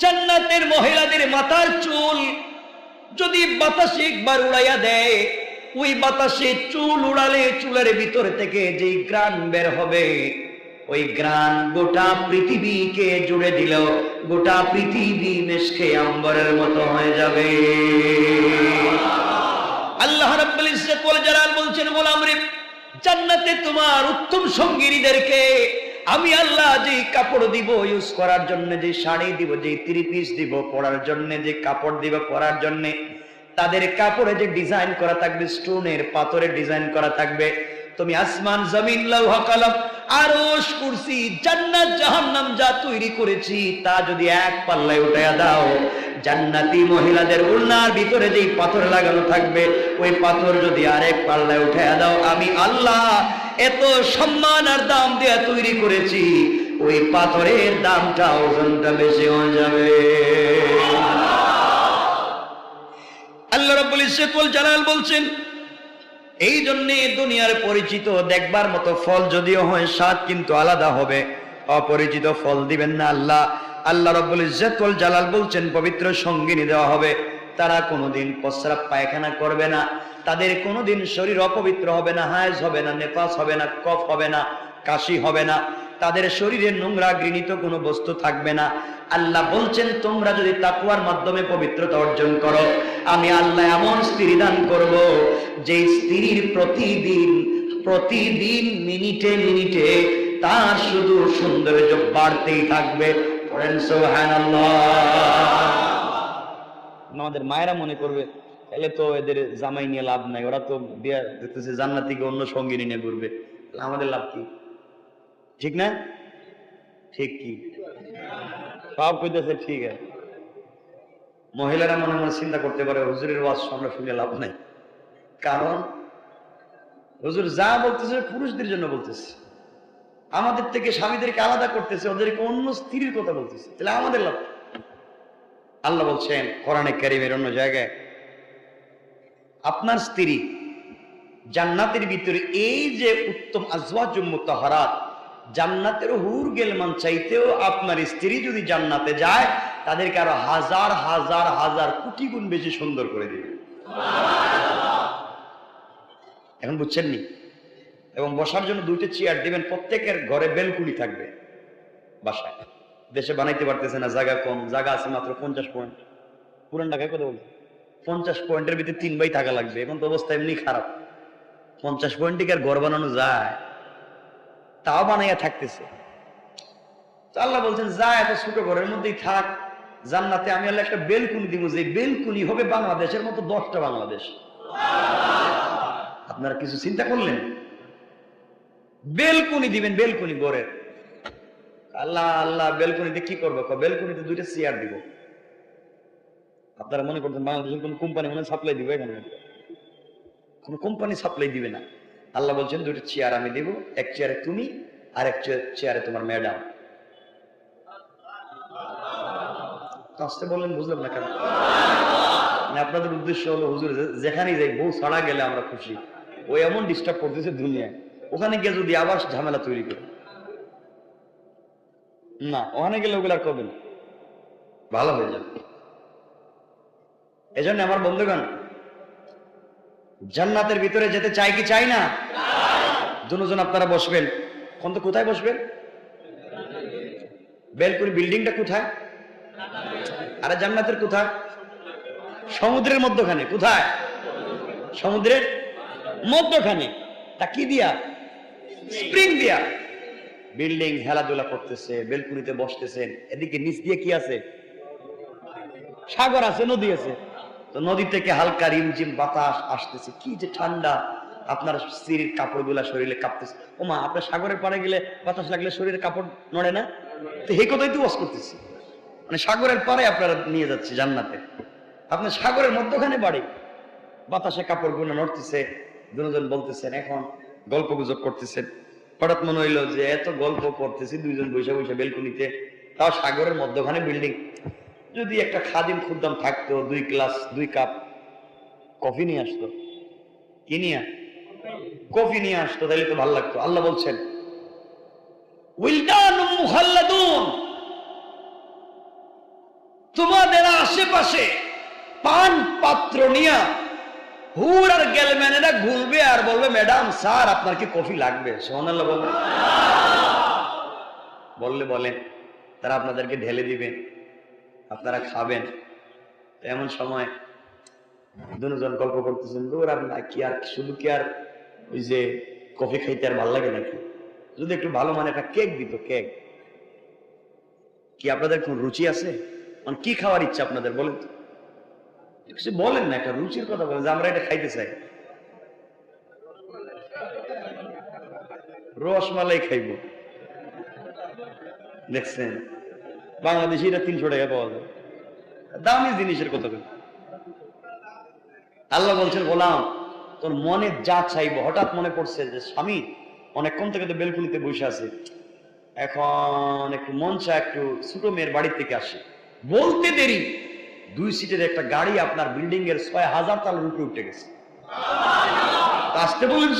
জান্নাতের মহিলাদের মাথার চুল যদি বাতাসে একবার উড়াইয়া দেয়, ওই বাতাসে চুল উড়ালে চুলের ভিতর থেকে যে গ্রান বের হবে, ওই গ্রান গোটা পৃথিবীকে জুড়ে দিল, গোটা পৃথিবী মেশকে আম্বরের মতো হয়ে যাবে। আল্লাহ রাব্বুল ইজ্জত ওয়াল জালাল বলছেন গোলাম রে, জান্নাতে তোমার উত্তম সঙ্গীদেরকে আমি আল্লাহ যে কাপড় দিব ইউজ করার জন্য যে শাড়ি দিব যে থ্রি পিস দিব, পরার জন্য যে কাপড় দিব, পরার জন্য তাদের কাপড়ে যে ডিজাইন করা থাকবে স্টোনের পাথরের ডিজাইন করা থাকবে। তুমি আসমান, জমিন, লৌহ, কলম, আরশ, কুরসি, জান্নাত, জাহান্নাম যা তৈরি করেছি, তা যদি এক পাল্লায় উঠাইয়া দাও, জান্নাতি মহিলাদের উল্লার ভিতরে যেই পাথর লাগানো থাকবে, ওই পাথর যদি আরেক পাল্লায় উঠাইয়া দাও, আমি আল্লাহ এত সম্মান আর দাম দেয়া তৈরি করেছি, ওই পাথরের দামটা ওজনটা বেশি হয়ে যাবে। আল্লাহ রাব্বুল ইজ্জতুল জালাল বলছেন, এই জন্য দুনিয়ার পরিচিত দেখবার মতো ফল যদিও হয়, স্বাদ কিন্তু আলাদা হবে। অপরিচিত ফল দিবেন না আল্লাহ। আল্লাহ রব্বুল ইজ্জতুল জালাল বলছেন, পবিত্র সঙ্গিনী দেওয়া হবে। তারা কোনোদিন প্রস্রাব পায়খানা করবে না। তাদের কোনোদিন শরীর অপবিত্র হবে না, হায়জ হবে না নেপাস হবে না, কফ হবে না, কাশি হবে না। তাদের শরীরে নোংরা ঘৃণিত কোনো বস্তু থাকবে না। আল্লাহ বলছেন, তোমরা যদি তাকুয়ার মাধ্যমে পবিত্রতা অর্জন করো, আমি আল্লাহ এমন স্ত্রী দান করব, যে স্ত্রীর প্রতিদিন প্রতিদিন মিনিটে মিনিটে তার শুধু সৌন্দর্য বাড়তেই থাকবে। আমাদের মায়েরা মনে করবে তাহলে তো এদের জামাই নিয়ে লাভ নাই, ওরা তো বিয়া দেখতেছে জান্নাত থেকে অন্য সঙ্গিনী নিয়ে ঘুরবে। আমাদের লাভ কি? ঠিক না? ঠিক কি? সব কইতেছে ঠিক আছে। মহিলারা মনে মনে চিন্তা করতে পারে, হুজুরের ওয়াজ আমরা শুনে লাভ নাই। কারণ, হুজুর যা বলতেছে, পুরুষদের জন্য বলতেছে। আমাদের থেকে স্বামীদেরকে আলাদা করতেছে, ওদেরকে অন্য স্ত্রীর কথা বলতেছে। তাহলে আমাদের লাভ আল্লাহ বলছেন, কোরআনে কারিমের অন্য জায়গায় আপনার স্ত্রী জান্নাতের ভিতরে এই যে উত্তম আজওয়াজ মুতাহারাত, জান্নাতের হুর গেলমান চাইতেও আপনার স্ত্রী যদি জান্নাতে যায়, তাদেরকে আরও হাজার হাজার হাজার কোটি গুণ বেশি সুন্দর করে দিবে। এখন বুঝছেন নি? এবং বসার জন্য দুইটা চেয়ার দিবেন, প্রত্যেকের ঘরে বেলকুনি থাকবে বাসায়। দেশে বানাইতে পারতেছে না, জায়গা কম, জায়গা আছে মাত্র পঞ্চাশ পয়েন্ট পুরান ঢাকায় কথা বলছে। পঞ্চাশ পয়েন্টের ভিতরে তিন বাই থাকা লাগবে। এখন তো অবস্থা এমনি খারাপ। পঞ্চাশ পয়েন্ট আর ঘর বানানো যায়? তাও বানাইয়া থাকতেছে। আল্লাহ বলছেন, যা এত ছোট ঘরের মধ্যেই থাক, জান্নাতে আমি আল্লাহ একটা বেলকুনি দিব, যে বেলকুনি হবে বাংলাদেশের মতো দশটা বাংলাদেশ। আপনারা কিছু চিন্তা করলেন? বেলকুনি দিবেন, বেলকুনি গড়ের আল্লাহ আল্লাহ, বেলকুনিতে কি করব? বেলকুনিতে দুইটা চেয়ার দিব। আপনারা মনে করছেন বাংলাদেশের কোন কোম্পানি মনে সাপ্লাই দিবে এখানে কোন কোম্পানি সাপ্লাই দিবে না। আল্লাহ বলছেন, দুইটা চেয়ার আমি দিব, এক চেয়ারে তুমি, আর এক চেয়ারে তোমার ম্যাডাম আসতে বললেন, বুঝলাম না কেন? মানে আপনাদের উদ্দেশ্য হলো, হুজুর যেখানেই যাই, বউ ছাড়া গেলে আমরা খুশি। ও এমন ডিস্টার্ব করতেছে দুনিয়ায়। ওখানে গিয়ে যদি আবার ঝামেলা তৈরি করে। না, ওখানে গেলে ওগুলো করবে না। ভালো হয়ে যাবে। এজন্য আমার বন্ধুগণ, জান্নাতের ভিতরে যেতে চাই কি চাই না? দুজন আপনারা বসবেন। কোন তো কোথায় বসবেন? বেলকুনি বিল্ডিংটা কোথায়? আরে জান্নাতের কোথায়? সমুদ্রের মধ্যখানে, কোথায়? সমুদ্রের মধ্যখানে। তা কি দিয়া? স্প্রিং দিয়া। বিল্ডিং খেলাধুলা করতেছে, বেলকুনিতে বসতেছেন। এদিকে নিচ দিয়ে কি আছে? সাগর আছে, নদী আছে। নদী থেকে হালকা রিমঝিম বাতাস আসতেছে। কি যে ঠান্ডা। আপনার স্ত্রীর কাপড়গুলা শরীরে কাঁপতেছে। ওমা আপনার সাগরের পাড়ে গেলে বাতাস লাগলে শরীরে কাপড় নড়ে না? তো এই কথাই তো ওয়াজ করতেছি। মানে সাগরের পাড়ে আপনারা নিয়ে যাচ্ছে জান্নাতে। আপনার সাগরের মধ্যখানে বাড়ি। বাতাসে কাপড়গুলো নড়তেছে। দুজন বলতেছেন, এখন গল্প গুজব করতেছেন। হঠাৎ মনে হইল যে, এত গল্প করতেছি, দুইজন বৈশা বৈশা বেলকুনিতে। তাও সাগরের মধ্যখানে বিল্ডিং যদি একটা খাদিম খুদ্দাম থাকতো, দুই গ্লাস, দুই কাপ কফি নিয়ে আসতো। কি নিয়ে? কফি নিয়ে আসতো তাহলে তো ভালো লাগতো। আল্লাহ বলছেন তোমাদের আশেপাশে পান পাত্র নিয়া হুর আর গেলম্যানেরা ঘুরবে আর বলবে, ম্যাডাম, স্যার, আপনার কি কফি লাগবে? সোহানাল্লাহ বলবে বললে বলেন, তারা আপনাদেরকে ঢেলে দিবেন আপনারা খাবেন। এমন সময় দুজন গল্প করতেছেন দূর আর না, কি আর, শুধু কি আর ওই যে কফি খাইতে আর ভালো লাগে নাকি? যদি একটু ভালো মানে একটা কেক দিত, কেক। কি আপনাদের কোন রুচি আছে? মানে কি খাওয়ার ইচ্ছা আপনাদের, বলেন তো? কিছু বলেন না, একটা রুচির কথা বলেন, যে আমরা এটা খাইতে চাই। রসমালাই খাইব। দেখছেন বাংলাদেশে এটা তিনশো টাকা পাওয়া যায়। দামি জিনিসের কথা আল্লাহ বলছেন, গোলাম, তোর মনে যা চাইব। হঠাৎ মনে পড়ছে যে স্বামী অনেকক্ষণ থেকে তো বেলকুনিতে বসে আছে। এখন একটু মন চা একটু ছোট মেয়ের বাড়ি থেকে আসে। বলতে দেরি, দুই সিটের একটা গাড়ি আপনার বিল্ডিং এর ছয় হাজার তালের উপরে উঠে গেছে। আসতে বলেন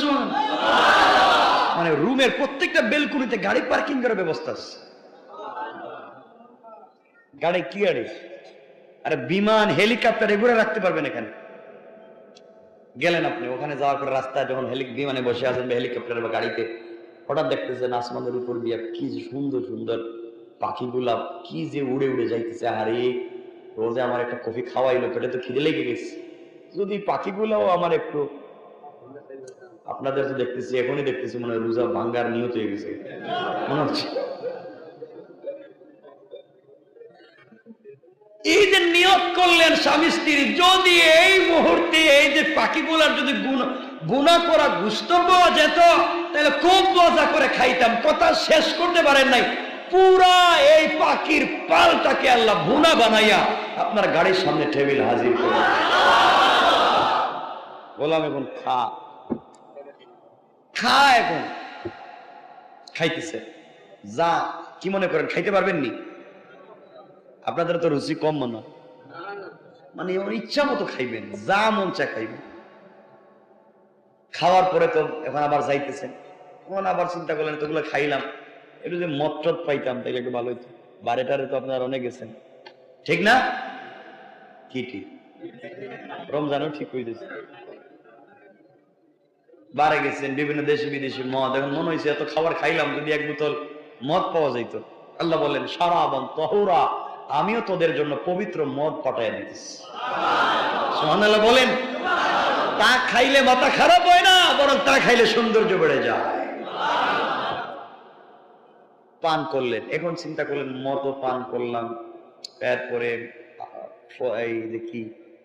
মানে রুমের প্রত্যেকটা বেলকুনিতে গাড়ি পার্কিং করার ব্যবস্থা আছে। গাড়ি কি গাড়ি আরে বিমান হেলিকপ্টার এগুলো রাখতে পারবেন এখানে। গেলেন আপনি, ওখানে যাওয়ার পর রাস্তায় যখন হেলিক বিমানে বসে আছেন হেলিকপ্টার বা গাড়িতে, হঠাৎ দেখতেছেন আসমানের উপর দিয়ে কি সুন্দর সুন্দর পাখিগুলা কি যে উড়ে উড়ে যাইতেছে। আরে, রোজে আমার একটা কফি খাওয়াইলো, পেটে তো খিদে লেগে গেছে। যদি পাখিগুলাও আমার একটু আপনাদের তো দেখতেছি, এখনই দেখতেছি মনে হয় রোজা ভাঙ্গার নিয়ত হয়ে গেছে। মনে হচ্ছে। করলেন স্বামী স্ত্রী, যদি এই মুহূর্তে এই যে পাখিগুলার যদি গুণ- গুণা করা গুস্ত পাওয়া যেত, তাহলে খুব মজা করে খাইতাম। কথা শেষ করতে পারেন নাই। পুরা এই পাখির পালটাকে আল্লাহ ভুনা বানাইয়া আপনার গাড়ির সামনে টেবিল হাজির করে বললাম এখন খা। খা এখন। খাইতেছে। যা, কি মনে করেন, খাইতে পারবেন নি আপনাদের তো রুচি কম মনে হয়। মানে ওর ইচ্ছা মতো খাইবেন, যা মন চা খাইবেন। খাওয়ার পরে তো এখন আবার যাইতেছেন তখন আবার চিন্তা করলেন তোগুলো খাইলাম, একটু যে মদ টদ পাইতাম, তাইলে একটু ভালো হইতো। বারেটারে তো আপনার অনেক গেছেন। ঠিক না? কি ঠিক? রমজানও ঠিক হয়ে গেছে বারে গেছেন, বিভিন্ন দেশে বিদেশে মদ, এখন মনে হয়েছে এত খাবার খাইলাম, যদি এক বোতল মদ পাওয়া যাইত। আল্লাহ বললেন সারাবন, তহুরা। আমিও তোদের জন্য পবিত্র মদ পাঠায় দিতেছি। সুবহানাল্লাহ বলেন, তা খাইলে মাথা খারাপ হয় না, বরং তা খাইলে সৌন্দর্য বেড়ে যায়। পান করলেন, এখন চিন্তা করলেন মদও পান করলাম, এরপরে এই যে কি,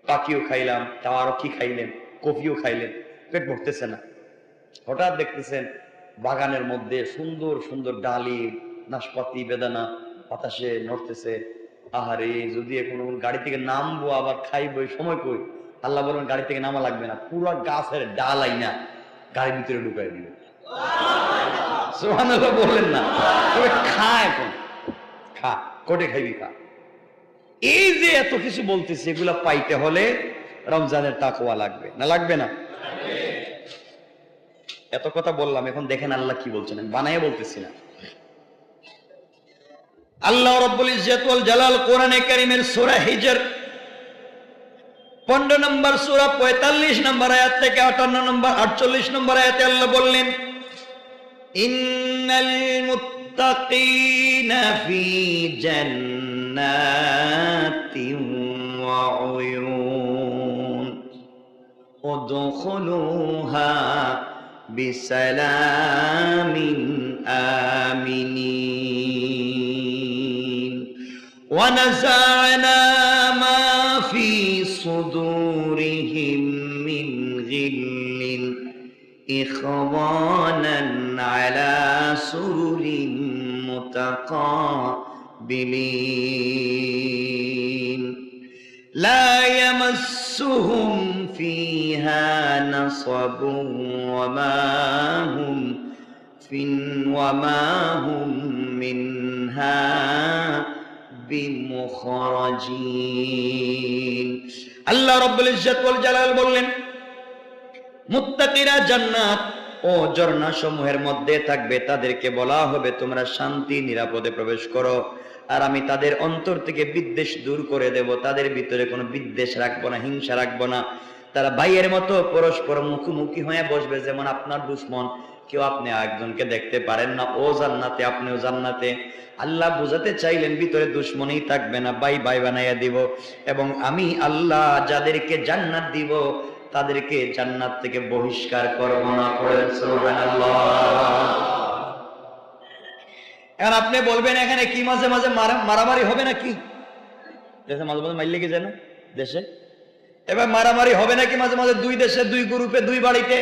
পাখিও খাইলাম, তাও আরও কি খাইলেন, কফিও খাইলেন, পেট ভরতেছে না। হঠাৎ দেখতেছেন, বাগানের মধ্যে সুন্দর সুন্দর ডালি নাশপাতি, বেদানা বাতাসে নড়তেছে আহারে, যদি এখন গাড়ি থেকে নামবো, আবার খাইবো সময় কই? আল্লাহ বলেন, গাড়ি থেকে নামা লাগবে না, পুরো গাছের ডাল আইনা গাড়ির ভিতরে ঢুকাই দিবে। সুবহানাল্লাহ বললেন না। তবে খা এখন, খা, কোটে খাইবি, খা। এই যে এত কিছু বলতেছে, এগুলা পাইতে হলে রমজানের তাকওয়া লাগবে, না লাগবে না? এত কথা বললাম, এখন দেখেন আল্লাহ কি বলছেন, আমি বানাইয়া বলতেছি না। আল্লাহ রব্বুল ইজাতুল জালাল কোরআনে কারিমের সুরা হিজর। পনেরো নম্বর সুরা, পঁয়তাল্লিশ নম্বর আয়াত থেকে আটান্ন নম্বর, আটচল্লিশ নম্বর আয়াতে আল্লাহ বললেন, ইন্নাল মুত্তাকিনা ফি জান্নাতিন ওয়া উয়ুন। উদখুলুহা বিসালামিন আমিনিন। ونزعنا ما في صدورهم من غل إخوانا على سرر متقابلين. لا يمسهم فيها نصب وما هم في وما هم منها بمخرجين الله رب العزة والجلال বললেন মুত্তাকিরা জান্নাত ও ঝর্ণা সমূহের মধ্যে থাকবে তাদেরকে বলা হবে তোমরা শান্তি নিরাপদে প্রবেশ করো আর আমি তাদের অন্তর থেকে বিদ্বেষ দূর করে দেব তাদের ভিতরে কোনো বিদ্বেষ রাখবো না হিংসা রাখবো না তারা ভাইয়ের মতো পরস্পর মুখোমুখি হয়ে বসবে যেমন আপনার দুশ্মন কেউ আপনি একজনকে দেখতে পারেন না, ও জান্নাতে, আপনিও জান্নাতে। আল্লাহ বুঝাতে চাইলেন, ভিতরে দুশ্মনী থাকবে না, বাই বাই বানাইয়া দিব। এবং আমি আল্লাহ যাদেরকে জান্নাত দিব, তাদেরকে জান্নাত থেকে বহিষ্কার করব না সুবহানাল্লাহ। এখন আপনি বলবেন, এখানে কি মাঝে মাঝে মারামারি হবে নাকি? দেশে মাঝে মাঝে মাইল লেগে যায় না? দেশে? এবার মারামারি হবে নাকি মাঝে মাঝে দুই দেশে, দুই গ্রুপে দুই বাড়িতে?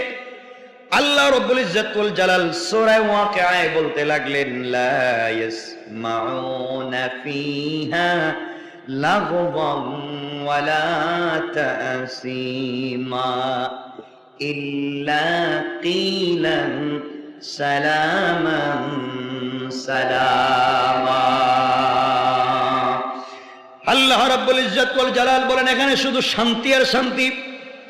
আল্লাহ রব্বুল ইজ্জাতুল জালাল সূরা ওয়াকিআয় বলতে লাগলেন, লা ইয়াসমাউনা ফিহা লাগওয়ান ওয়ালা তাসীমা ইল্লা কিলান সালামান সালামা। আল্লাহ রাব্বুল ইজ্জত ওয়াল জালাল বলেন, এখানে শুধু শান্তি আর শান্তি।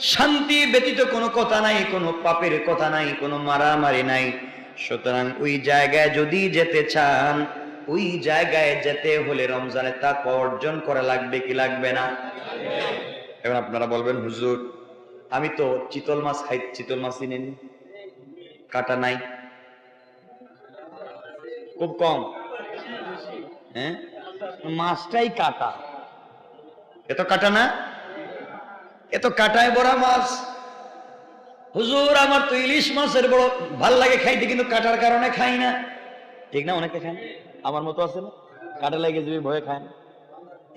শান্তি ব্যতীত কোনো কথা নাই, কোনো পাপের কথা নাই, কোনো মারামারি নাই। সুতরাং ওই জায়গায় যদি যেতে চান, ওই জায়গায় যেতে হলে রমজানে তা অর্জন করা লাগবে কি লাগবে না? এবার আপনারা বলবেন, হুজুর, আমি তো চিতল মাছ খাই, চিতল মাছই নেন কাটা নাই? খুব কম। হ্যাঁ? মাছটাই কাটা। এত কাটা না? এত কাটায় বড়া মাছ। হুজুর, আমার তো ইলিশ মাছের বড় ভালো লাগে খাইতে, কিন্তু কাটার কারণে খাই না। ঠিক না, অনেকে খায় আমার মতো আছে না? কাটা লাগে যদি ভয়ে খায় না।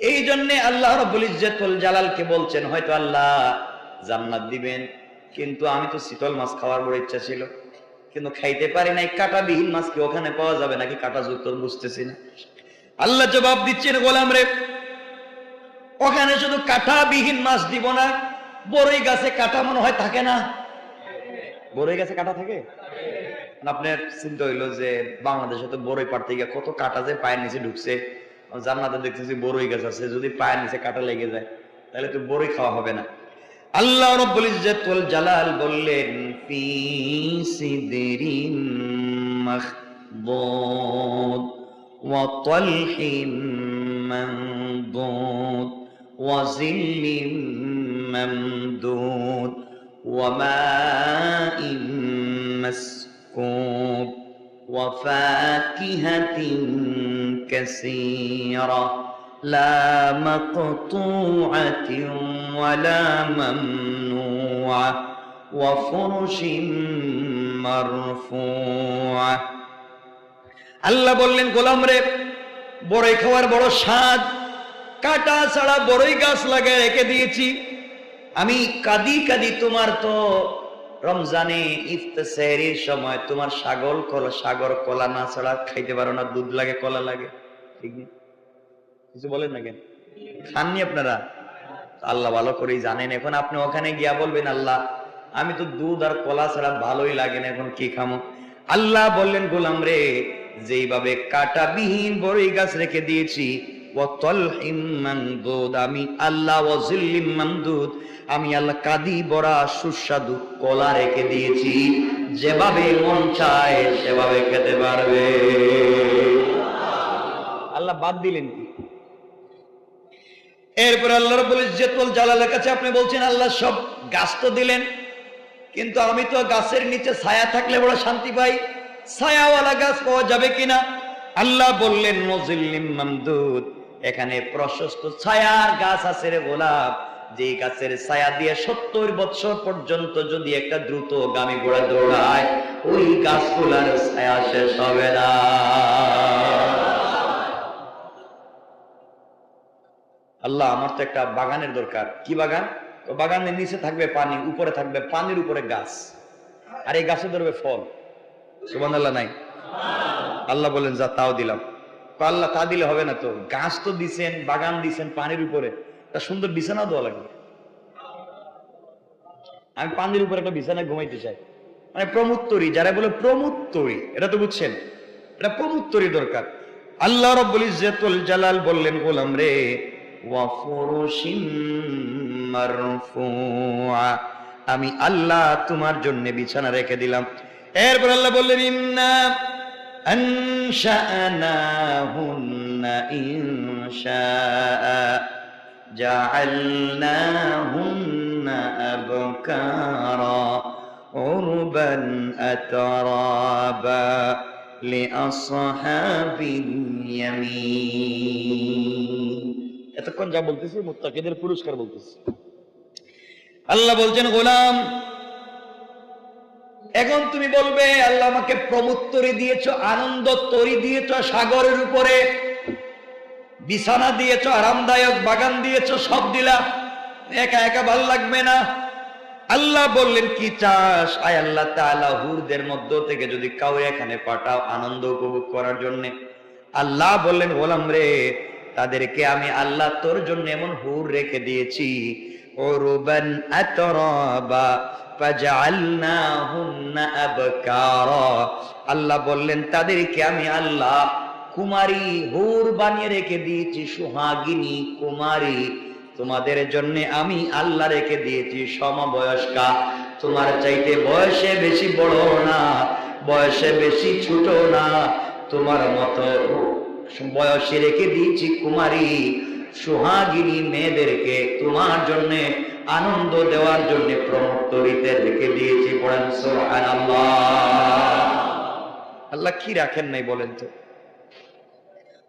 এই জন্যে আল্লাহ রব্বুল ইজ্জতুল জালালকে বলছেন, হয়তো আল্লাহ জান্নাত দিবেন, কিন্তু আমি তো শীতল মাছ খাওয়ার বড় ইচ্ছা ছিল। কিন্তু খাইতে পারি নাই কাটা বিহীন মাছ কি ওখানে পাওয়া যাবে নাকি কাটা যুক্ত বুঝতেছি না। আল্লাহ জবাব দিচ্ছেন, গোলাম রে ওখানে শুধু কাটা বিহীন মাছ দিব না বড়ই গাছে কাটা মনে হয় থাকে না। বড়ই গাছে কাটা থাকে? আপনার চিন্তা হইল যে বাংলাদেশে তো বড়ই পাড়তে গিয়ে কত কাটা যে পায়ের নিচে ঢুকছে। জান্নাতে দেখতেছি বড়ই গাছ আছে, যদি পায়ের নিচে কাটা লেগে যায়, তাহলে তো বড়ই খাওয়া হবে না। আল্লাহ রব্বুল ইজ্জাতুল জালাল বললেন, ফি সিদরিন ওয়া তালহিন মানদুদ। ওয়া জিল্লিন মামদুদ ওয়া মাইন مسكوب وفاكهة كثيرة لا مقطوعة ولا ممنوعة وفرش مرفوعة আল্লাহ বললেন গোলাম রে বড়ই খাওয়ার বড় স্বাদ কাটা ছাড়া বড়ই গাছ লাগায় রেখে দিয়েছি। আমি কাদি কাদি তোমার তো রমজানে ইফতারের সময় তোমার সাগর কলা সাগর কলা না ছাড়া খাইতে পারো না, দুধ লাগে, কলা লাগে। ঠিক কিছু বলেন না কেন? খাননি আপনারা? আল্লাহ ভালো করেই জানেন। এখন আপনি ওখানে গিয়া বলবেন, আল্লাহ, আমি তো দুধ আর কলা ছাড়া ভালোই লাগে না, এখন কি খামো? আল্লাহ বললেন, গোলাম রে, যেইভাবে কাটা বিহীন বড়ই গাছ রেখে দিয়েছি আমি আল্লাহ মামদুদ আমি আল্লাহ কাদি বড়া সুস্বাদু কলা রেখে দিয়েছি। যেভাবে মন চায় সেভাবে খেতে পারবে। আল্লাহ বাদ দিলেন কি? এরপর আল্লাহ রাব্বুল ইজ্জতুল জালালের কাছে আপনি বলছেন আল্লাহ সব গাছ তো দিলেন কিন্তু আমি তো গাছের নিচে ছায়া থাকলে বড় শান্তি পাই। ছায়াওয়ালা গাছ পাওয়া যাবে কিনা? আল্লাহ বললেন মজিল্লিম মামদুদ এখানে প্রশস্ত ছায়ার গাছ আছে রে গোলাপ। যে গাছের ছায়া দিয়ে সত্তর বছর পর্যন্ত যদি একটা দ্রুত গামী ঘোড়া দৌড়ায়, ওই গাছগুলার ছায়া শেষ হবে না। আল্লাহ, আমার তো একটা বাগানের দরকার। কি বাগান? বাগানের নিচে থাকবে পানি, উপরে থাকবে পানির উপরে গাছ। আর এই গাছে ধরবে ফল। সুবান আল্লাহ নাই? আল্লাহ বলেন, যা তাও দিলাম। আল্লাহ তা দিলে হবে না তো। গাছ তো দিছেন, বাগান দিছেন পানির উপরে। তা সুন্দর বিছানাও দেওয়া লাগবে। আমি পানির উপরে একটা বিছানায় ঘুমাইতে চাই। মানে প্রমুত্তরি, যারা বলে প্রমুত্তরি, এটা তো বুঝছেন। এটা প্রমুত্তরি দরকার। আল্লাহ রব্বুল ইজ্জাতুল জালাল বললেন, গোলাম রে আমি আল্লাহ তোমার জন্য বিছানা রেখে দিলাম। এরপর আল্লাহ বললেন, ইন্না আনশানাহুন إن شاء جعلناهن أبكارا عربا أترابا لأصحاب اليمين এতক্ষণ যা বলতেছি মুত্তাকিদের পুরস্কার বলতেছি আল্লাহ বলছেন গোলাম এখন তুমি বলবে, আল্লাহ আমাকে প্রমোদ তরি দিয়েছ, আনন্দ তরি দিয়েছ, সাগরের উপরে। বিছানা দিয়েছ, আরামদায়ক বাগান দিয়েছ, সব দিলা। একা একা ভালো লাগবে না। আল্লাহ বললেন, কি চাস? আয় আল্লাহ তাআলা হুরদের মধ্য থেকে যদি কাউ এখানে পাঠাও আনন্দ উপভোগ করার জন্য। আল্লাহ বললেন গোলাম রে, তাদেরকে আমি আল্লাহ তোর জন্য এমন হুর রেখে দিয়েছি। ওরুবান আতরাবা আল্লাহ বললেন, তাদেরকে আমি আল্লাহ কুমারী হুর বানিয়ে রেখে দিয়েছি, সুহাগিনী কুমারী। তোমাদের জন্য আমি আল্লাহ রেখে দিয়েছি, সমবয়স্কা। তোমার চাইতে বয়সে বেশি বড় না, বয়সে বেশি ছোট না। তোমার মতো বয়সে রেখে দিয়েছি কুমারী, সুহাগিনী মেয়েদেরকে। তোমার জন্য আনন্দ দেওয়ার জন্য প্রমোত্তরিতে রেখে দিয়েছি পড়েন সুবহানাল্লাহ। আল্লাহ কি রাখেন নাই বলেন তো?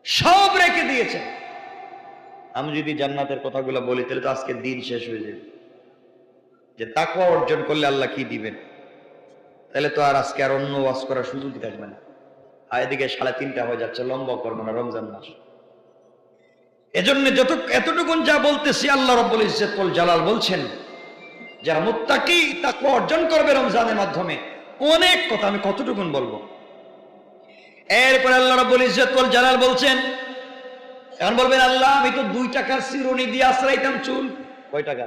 সব রেখে দিয়েছেন আমি যদি জান্নাতের কথাগুলো বলি, তাহলে তো আজকে দিন শেষ হয়ে যাবে। যে তাকওয়া অর্জন করলে আল্লাহ কি দিবেন? তাহলে তো আর আজকে আর অন্য ওয়াজ করার সুযোগই থাকবে না। আর এদিকে সাড়ে তিনটা হয়ে যাচ্ছে, লম্বা করব না, রমজান মাস। এজন্য যত এতটুকুন যা বলতেছি, আল্লাহ রব্বুল ইজ্জতুল জালাল বলছেন, যারা মুত্তাকি তাকওয়া অর্জন করবে রমজানের মাধ্যমে, অনেক কথা আমি কতটুকুন বলব। এরপর আল্লাহ রব্বুল ইজ্জতুল জালাল বলছেন, এখন বলবেন, আল্লাহ, আমি তো দুই টাকার চিরুনি দিয়ে আশ্রাইতাম চুল। কয় টাকা?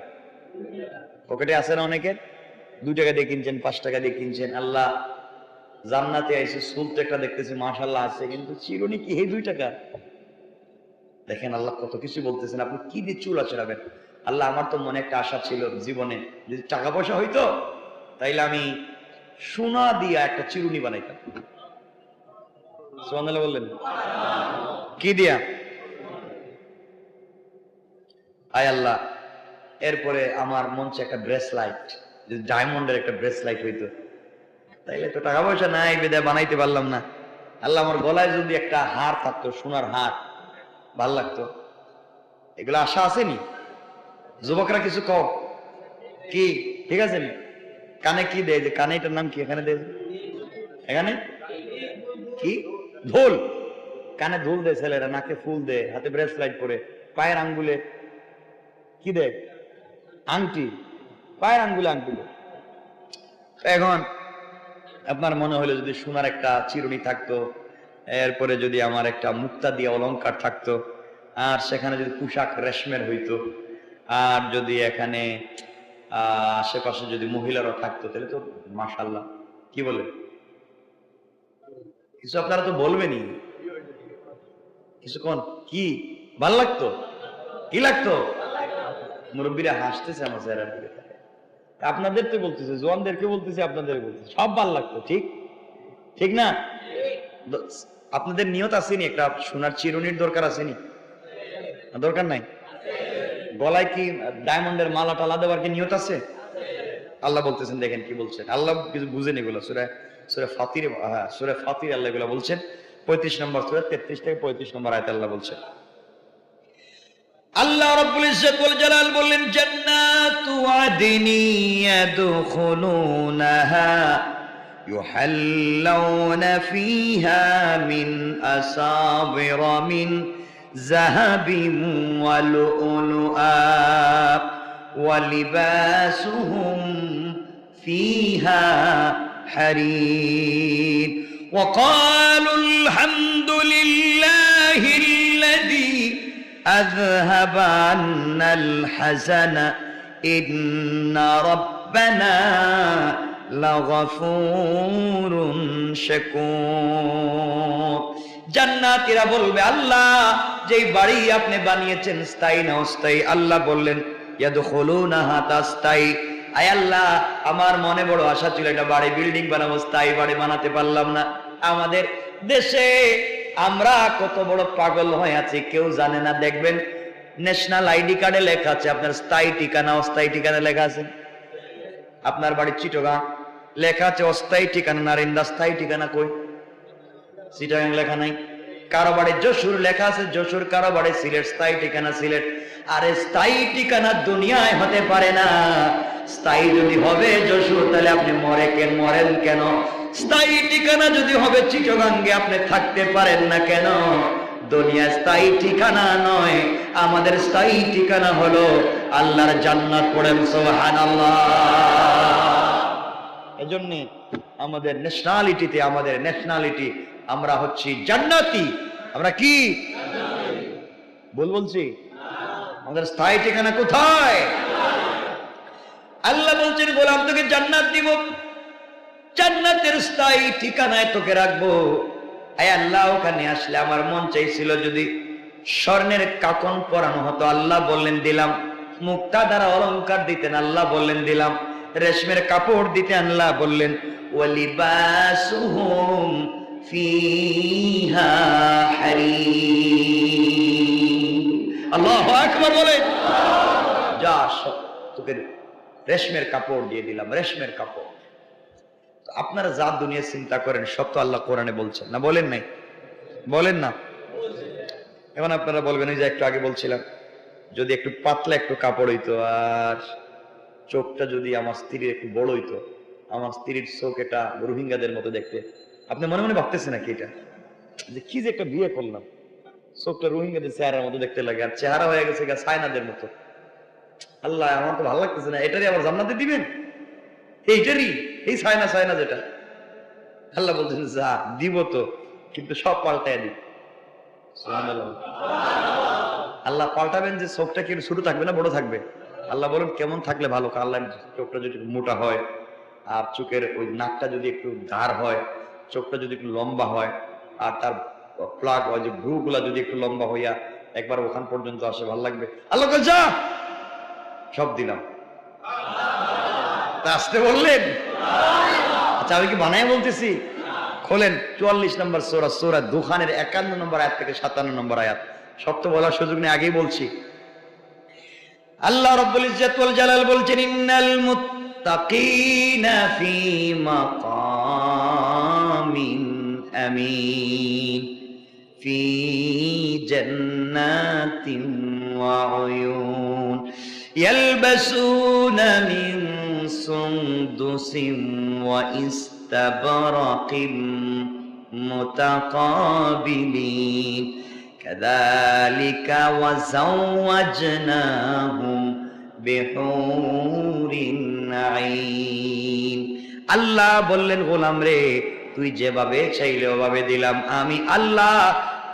পকেটে আছে না অনেকের? দুই টাকা দিয়ে কিনছেন, পাঁচ টাকা দিয়ে কিনছেন। আল্লাহ, জান্নাতে আইসে চুল তো একটা দেখতেছি মাশাল্লাহ আছে, কিন্তু চিরুনি কি? এই দুই টাকা? দেখেন আল্লাহ কত কিছু বলতেছেন, আপনি কি দিয়ে চুল আচড়াবেন? আল্লাহ, আমার তো মনে একটা আশা ছিল জীবনে যদি টাকা পয়সা হইতো, তাইলে আমি সোনা দিয়া একটা চিরুনি বানাইতাম। বললেন। কি দিয়া? আয় আল্লাহ, এরপরে আমার মঞ্চে একটা ব্রেসলাইট যদি ডায়মন্ডের একটা ব্রেসলাইট হইতো। তাইলে তো টাকা পয়সা নাই বেদায় বানাইতে পারলাম না। আল্লাহ, আমার গলায় যদি একটা হার থাকতো, সোনার হার ভালো লাগতো। এগুলো আশা আসেনি? যুবকরা কিছু কম কি? ঠিক আছে? কানে কি দেয়? যে কানে এটার নাম কি? এখানে দেয়। এখানে? কি? ঢোল। কানে ঢোল দেয় ছেলেরা, নাকে ফুল দেয়, হাতে ব্রেসলাইট পরে পায়ের আঙ্গুলে কি দেয়? আংটি। পায়ের আঙ্গুলে আংটি এখন আপনার মনে হলো যদি সোনার একটা চিরুনি থাকতো এরপরে যদি আমার একটা মুক্তা দিয়ে অলংকার থাকতো, আর সেখানে যদি পোশাক রেশমের হইতো, আর যদি এখানে আশেপাশে যদি মহিলারা থাকতো, তাহলে তো মাশাল্লাহ কি বলে? কিছু আপনারা তো বলবেনই। কিছুক্ষণ কি? ভালো লাগতো? কি লাগতো? মুরব্বীরা হাসতেছে আমার চেহারার দিকে। আপনাদের তো বলতেছে, জোয়ানদেরকে বলতেছে, আপনাদের বলতেছে, সব ভালো লাগতো, ঠিক? ঠিক না? আপনাদের নিয়ত আসেনি, একটা সোনার চিরুনির দরকার আসেনি? দরকার নাই? গলায় কি ডায়মন্ডের মালা টালা দেওয়ার কি নিয়ত আছে? আল্লাহ বলতেছেন, দেখেন কি বলছেন। আল্লাহ কিছু বুঝেন এগুলো। সুরে সুরে ফাতির হ্যাঁ সুরে ফাতির আল্লাহ এগুলো বলছেন। পঁয়ত্রিশ নম্বর সুরে, তেত্রিশ থেকে পঁয়ত্রিশ নম্বর আয়তে আল্লাহ বলছেন। আল্লাহ রাব্বুল ইজ্জত ওয়াল জালাল বললেন, জান্নাতু আদনি ইয়াদখুলুনাহা। يحلون فيها من أساور من ذهب ولؤلؤا ولباسهم فيها حرير. وقالوا الحمد لله الذي أذهب عنا الحزن. إن ربنا লাগাফুরুন জান্নাতীরা বলবে, আল্লাহ, যেই বাড়ি আপনি বানিয়েছেন, স্থায়ী না অস্থায়ী? আল্লাহ বললেন, ইয়াদখুলুনাহা তাস্তায়ী আয় আল্লাহ, আমার মনে বড় আশা ছিল, এটা বাড়ি বিল্ডিং বানাবো, স্থায়ী বাড়ি বানাতে পারলাম না। আমাদের দেশে আমরা কত বড় পাগল হয়ে আছি, কেউ জানে না। দেখবেন, ন্যাশনাল আইডি কার্ডে লেখা আছে, আপনার স্থায়ী ঠিকানা, অস্থায়ী ঠিকানা লেখা আছে। আপনার বাড়ি চিটগাঁ। লেখা আছে অস্থায়ী ঠিকানা নারিন্দা স্থায়ী ঠিকানা কই? চিটাগাং লেখা নাই। কারও বাড়ি যশোর লেখা আছে, যশোর কারও বাড়ি সিলেট, স্থায়ী ঠিকানা সিলেট। আরে স্থায়ী ঠিকানা দুনিয়ায় হতে পারে না। স্থায়ী যদি হবে যশোর, তাহলে আপনি মরে কেন, মরেন কেন? স্থায়ী ঠিকানা যদি হবে চিটগাঙ্গে, আপনি থাকতে পারেন না কেন? দুনিয়া স্থায়ী ঠিকানা নয়। আমাদের স্থায়ী ঠিকানা হলো আল্লাহর জান্নাত পড়েন, সুবহানাল্লাহ। এজন্য আমাদের ন্যাশনালিটিতে আমাদের ন্যাশনালিটি আমরা হচ্ছি জান্নাতি। আমরা কি? বল বলছি। আমাদের স্থায়ী ঠিকানা কোথায়? আল্লাহ বলছেন, গোলাম, তোকে জান্নাত দিব। জান্নাতের স্থায়ী ঠিকানায় তোকে রাখব। আয় আল্লাহ, ওখানে আসলে আমার মন চাইছিল যদি স্বর্ণের কাকন পরানো হতো। আল্লাহ বললেন, দিলাম। মুক্তা দ্বারা অলংকার দিতেন, আল্লাহ বললেন, দিলাম। রেশমের কাপড় দিতে আল্লাহ বললেন বলে যা তোকে রেশমের কাপড় দিয়ে দিলাম, রেশমের কাপড়। আপনারা যা দুনিয়া চিন্তা করেন, সব তো আল্লাহ কোরআনে বলছেন। না, বলেন নাই? বলেন না? এখন আপনারা বলবেন, এই যে একটু আগে বলছিলাম, যদি একটু পাতলা একটু কাপড় হইতো, আর চোখটা যদি আমার স্ত্রীর একটু বড় হইতো, আমার স্ত্রীর চোখ এটা রোহিঙ্গাদের মতো দেখতে। আপনি মনে মনে ভাবতেছেন নাকি এটা? যে কি যে একটা বিয়ে করলাম। চোখটা রোহিঙ্গাদের চেহারার মতো দেখতে লাগে, আর চেহারা হয়ে গেছে সাইনাদের মতো। আল্লাহ, আমার তো ভালো লাগতেছে না। এটারই আবার জান্নাতে দিবেন? এইটারই? এই সাইনা সাইনা যেটা। আল্লাহ বলছেন যা, দিব তো, কিন্তু সব পাল্টায় দিব। আল্লাহ পাল্টাবেন যে চোখটা কি ছোট থাকবে না বড় থাকবে? আল্লাহ বলেন, কেমন থাকলে ভালো? আল্লাহ চোখটা যদি মোটা হয় আর চোখের ওই নাকটা যদি একটু ধার হয়, চোখটা যদি একটু লম্বা হয় আর তার প্লাগ হয় যে ভ্রু গুলা যদি একটু লম্বা হইয়া একবার ওখান পর্যন্ত আসে, ভালো লাগবে? আল্লাহ যা, সব দিলাম। আসতে বললেন? আচ্ছা আমি কি বানায় বলতেছি? খোলেন, চুয়াল্লিশ নম্বর সোরা সোরা দুখানের একান্ন নম্বর আয়াত থেকে সাতান্ন নম্বর আয়াত। সব তো বলার সুযোগ নেই, আগেই বলছি। আল্লাহ রব্বুল ইজ্জাত ওয়াল জালাল বলছেন ইন্নাল মুত্তাকিনা ফি মাকামিন আমিন ফি জান্নাতিন ওয়া উয়ুন ইয়ালবাসুনা মিন সুনদুসিন ওয়া ইস্তাবরাকিন متقابلين كذلك وزوجناهم بحور عين আল্লাহ বললেন, গোলাম রে, তুই যেভাবে চাইলে ওভাবে দিলাম। আমি আল্লাহ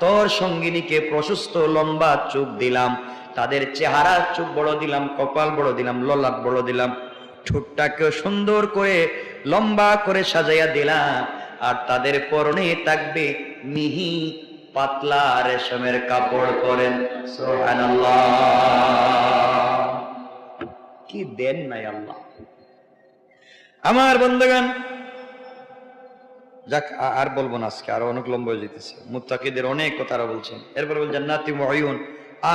তোর সঙ্গিনীকে প্রশস্ত লম্বা চোখ দিলাম, তাদের চেহারা চোখ বড় দিলাম, কপাল বড় দিলাম, ললাট বড় দিলাম, ঠোঁটটাকে সুন্দর করে লম্বা করে সাজাইয়া দিলাম, আর তাদের পরনে থাকবে মিহি পাতলা রেশমের কাপড় পরেন। সুবহানাল্লাহ। কি দেন নাই আল্লাহ? আমার বন্ধুগণ, যাক আর বলব না আজকে, আরও অনেক লম্বা যেতেছে। মুত্তাকিদের অনেক কথা আরও বলছেন। এরপরে বলছেন, জান্নাতি মুআয়ুন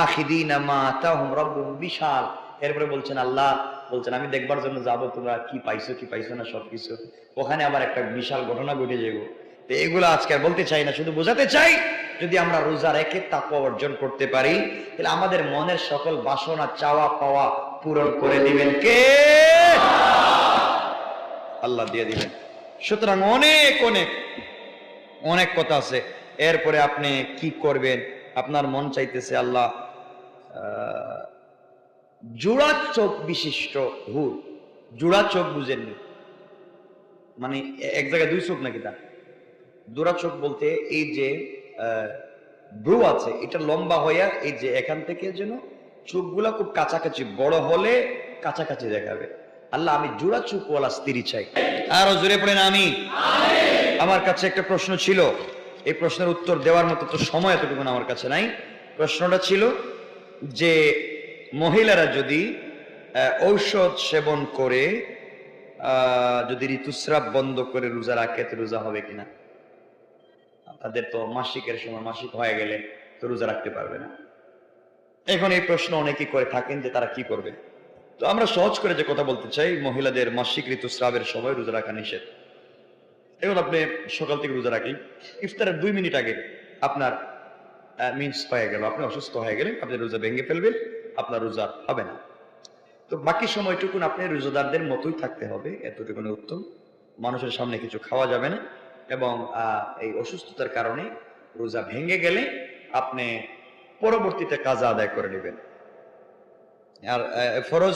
আখিদিনা মা আতাহুম রাব্বুহুম বিশাল। এরপরে বলছেন, আল্লাহ, বলছেন, আমি দেখবার জন্য যাব, তোমরা কি পাইছো কি পাইছো না সব কিছু ওখানে আবার একটা বিশাল ঘটনা ঘটে যাব তো এগুলো আজকে আর বলতে চাই না, শুধু বোঝাতে চাই, যদি আমরা রোজা রেখে তাকওয়া অর্জন করতে পারি, তাহলে আমাদের মনের সকল বাসনা চাওয়া পাওয়া পূরণ করে দিবেন কে? আল্লাহ দিয়ে দিবেন। সুতরাং অনেক অনেক অনেক কথা আছে। এরপরে আপনি কি করবেন? আপনার মন চাইতেছে আল্লাহ জোড়া চোখ বিশিষ্ট হুর জোড়া চোখ বুঝেননি। মানে এক জায়গায় দুই চোখ নাকি তার? জোড়া চোখ বলতে এই যে ব্রু আছে, এটা লম্বা হইয়া এই যে এখান থেকে যেন চোখগুলা খুব কাছাকাছি, বড় হলে কাছাকাছি দেখাবে। আল্লাহ, আমি জোড়া চোখওয়ালা স্ত্রী চাই। আরও জোরে পড়েন আমি আমার কাছে একটা প্রশ্ন ছিল। এই প্রশ্নের উত্তর দেওয়ার মতো তো সময় এতটুকু আমার কাছে নাই। প্রশ্নটা ছিল যে, মহিলারা যদি ঔষধ সেবন করে যদি ঋতুস্রাব বন্ধ করে রোজা রাখে, তো রোজা হবে কিনা? তাদের তো মাসিকের সময় মাসিক হয়ে গেলে তো রোজা রাখতে পারবে না। এখন এই প্রশ্ন অনেকেই করে থাকেন যে তারা কি করবে। তো আমরা সহজ করে যে কথা বলতে চাই, মহিলাদের মাসিক ঋতুস্রাবের সময় রোজা রাখা নিষেধ। এখন আপনি সকাল থেকে রোজা রাখলেন ইফতারের দুই মিনিট আগে আপনার মিন্স হয়ে গেল। আপনি অসুস্থ হয়ে গেলেন, আপনি রোজা ভেঙে ফেলবেন, আপনার রোজা হবে না। তো বাকি সময়টুকুন আপনি রোজাদারদের মতোই থাকতে হবে, এতটুকুনি উত্তম। মানুষের সামনে কিছু খাওয়া যাবে না এবং এই অসুস্থতার কারণে রোজা ভেঙে গেলে আপনি পরবর্তীতে কাজা আদায় করে নেবেন। আর ফরজ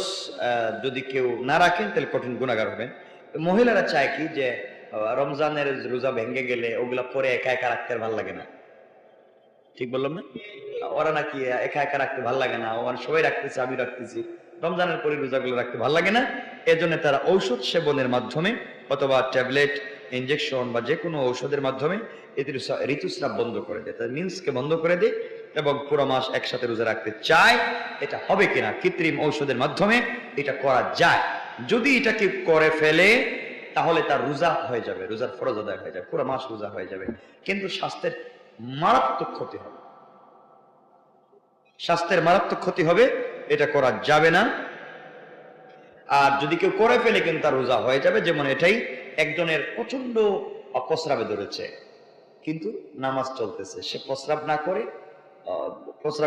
যদি কেউ না রাখেন, তাহলে কঠিন গুণাগার হবেন। মহিলারা চায় কি যে রমজানের রোজা ভেঙে গেলে ওগুলা পরে একা একা রাখতে ভালো লাগে না। ঠিক বললাম না? ওরা নাকি একা একা রাখতে ভালো লাগে না, ওরা সবাই রাখতেছে, আমি রাখতেছি। রমজানের পরে রোজাগুলো রাখতে ভালো লাগে না। এজন্য তারা ঔষধ সেবনের মাধ্যমে অথবা ট্যাবলেট, ইনজেকশন বা যে কোনো ঔষধের মাধ্যমে ঋতুস্রা- ঋতুস্রাব বন্ধ করে দেয়। তার মিন্সকে বন্ধ করে দেয়। এবং পুরো মাস একসাথে রোজা রাখতে চায়, এটা হবে কিনা কৃত্রিম ঔষধের মাধ্যমে এটা করা যায়। যদি এটাকে করে ফেলে, তাহলে তার রোজা হয়ে যাবে, রোজার ফরজ আদায় হয়ে যাবে, পুরো মাস রোজা হয়ে যাবে। কিন্তু স্বাস্থ্যের মারাত্মক ক্ষতি হবে। স্বাস্থ্যের মারাত্মক ক্ষতি হবে, এটা করা যাবে না। আর যদি কেউ করে ফেলে, কিন্তু তার রোজা হয়ে যাবে, যেমন এটাই একজনের প্রচণ্ড অপস্রাবে ধরেছে। কিন্তু নামাজ চলতেছে, সে প্রস্রাব না করে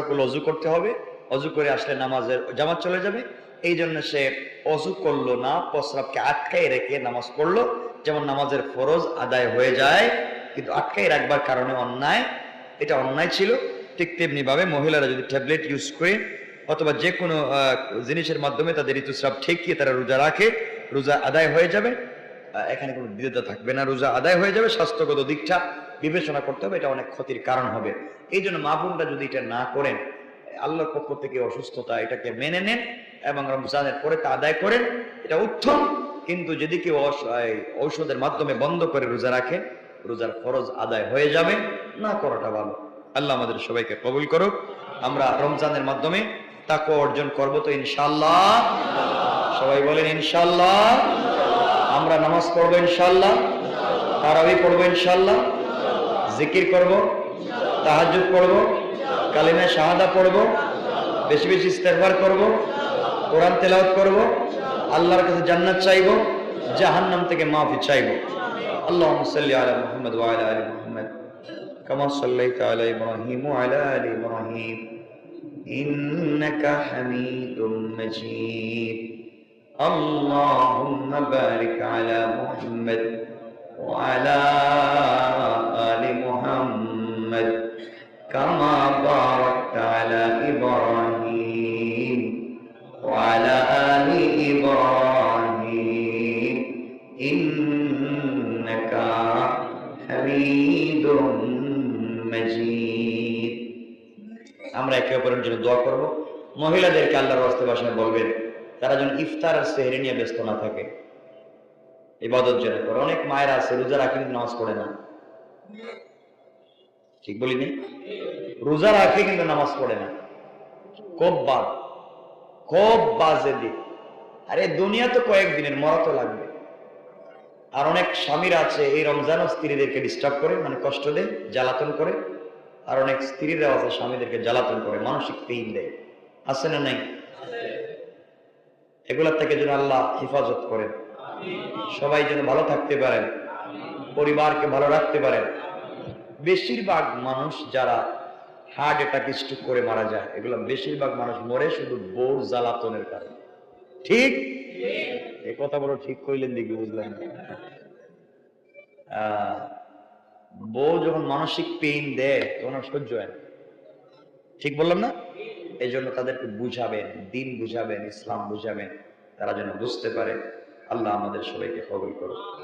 করলে অজু করতে হবে। অজু করে আসলে নামাজের জামাত চলে যাবে। এই জন্য সে অজু করল না প্রস্রাবকে আটকাই রেখে নামাজ পড়ল। যেমন নামাজের ফরজ আদায় হয়ে যায়, কিন্তু আটকাই রাখবার কারণে অন্যায়। এটা অন্যায় ছিল। ঠিক তেমনি ভাবে মহিলারা যদি ট্যাবলেট ইউজ করে, অথবা যে কোনো জিনিসের মাধ্যমে তাদের ঋতুস্রাব ঠেকিয়ে তারা রোজা রাখে, রোজা আদায় হয়ে যাবে। এখানে কোনো দ্বিধা থাকবে না। রোজা আদায় হয়ে যাবে। স্বাস্থ্যগত দিকটা বিবেচনা করতে হবে, এটা অনেক ক্ষতির কারণ হবে। এই জন্য মা বোনরা যদি এটা না করেন, আল্লাহর পক্ষ থেকে অসুস্থতা এটাকে মেনে নেন এবং রমজানের পরে তা আদায় করেন, এটা উত্তম। কিন্তু যদি কেউ ঔষধের মাধ্যমে বন্ধ করে রোজা রাখে, রোজার ফরজ আদায় হয়ে যাবে, না করাটা ভালো। আল্লাহ আমাদের সবাইকে কবুল করুক। আমরা রমজানের মাধ্যমে তাকে অর্জন করব তো ইনশাল্লাহ সবাই বলেন ইনশাল্লাহ আমরা নামাজ পড়ব ইনশাল্লাহ তারাবি পড়ব ইনশাল্লাহ জিকির করব তাহাজ্জুদ পড়ব কালিমা শাহাদা পড়ব বেশি বেশি ইস্তেগফার করব কোরআন তেলাওয়াত করব আল্লাহর কাছে জান্নাত চাইব জাহান্নাম থেকে মাফি চাইব আল্লাহুম্মা সাল্লি আলা মুহাম্মদ ওয়া আলা আলি মুহাম্মদ কামা সাল্লাইতা আলা ইব্রাহিম ওয়া আলা আলি ইব্রাহিম ইন্নাকা হামিদুম মাজিদ اللهم بارك على محمد وعلى آل محمد كما باركت على إبراهيم وعلى آل إبراهيم إنك حميد مجيد আমরা একে অপরের জন্য দোয়া করব মহিলাদেরকে আল্লাহর রাস্তায় বাসায় বলবেন তারা যেন ইফতার আর সেহরি নিয়ে ব্যস্ত না থাকে ইবাদত যেন করে অনেক মায়েরা আছে রোজা রাখে কিন্তু নামাজ পড়ে না ঠিক বলিনি? রোজা রাখে কিন্তু নামাজ পড়ে না। খুব বাদ। খুব বাজে দিক আরে দুনিয়া তো কয়েকদিনের মরা তো লাগবে। আর অনেক স্বামীরা আছে, এই রমজানও স্ত্রীদেরকে ডিস্টার্ব করে মানে কষ্ট দেয়, জ্বালাতন করে। আর অনেক স্ত্রীরাও আছে, স্বামীদেরকে জ্বালাতন করে, মানসিক পেইন দেয়। আছে না নাই? এগুলোর থেকে যেন আল্লাহ হেফাজত করেন। সবাই যেন ভালো থাকতে পারেন। পরিবারকে ভালো রাখতে পারেন। বেশিরভাগ মানুষ যারা হার্ট অ্যাটাক স্ট্রোক করে মারা যায় এগুলো বেশিরভাগ মানুষ মরে শুধু বউর জ্বালাতনের কারণে। ঠিক? এই কথা বলো ঠিক কইলেন দেখি বুঝলেন আহ, বউ যখন মানসিক পেইন দেয় তখন আর সহ্য হয় না। ঠিক বললাম না? এই জন্য তাদেরকে বুঝাবেন দিন বুঝাবেন ইসলাম বুঝাবেন তারা যেন বুঝতে পারে। আল্লাহ আমাদের সবাইকে কবল করুন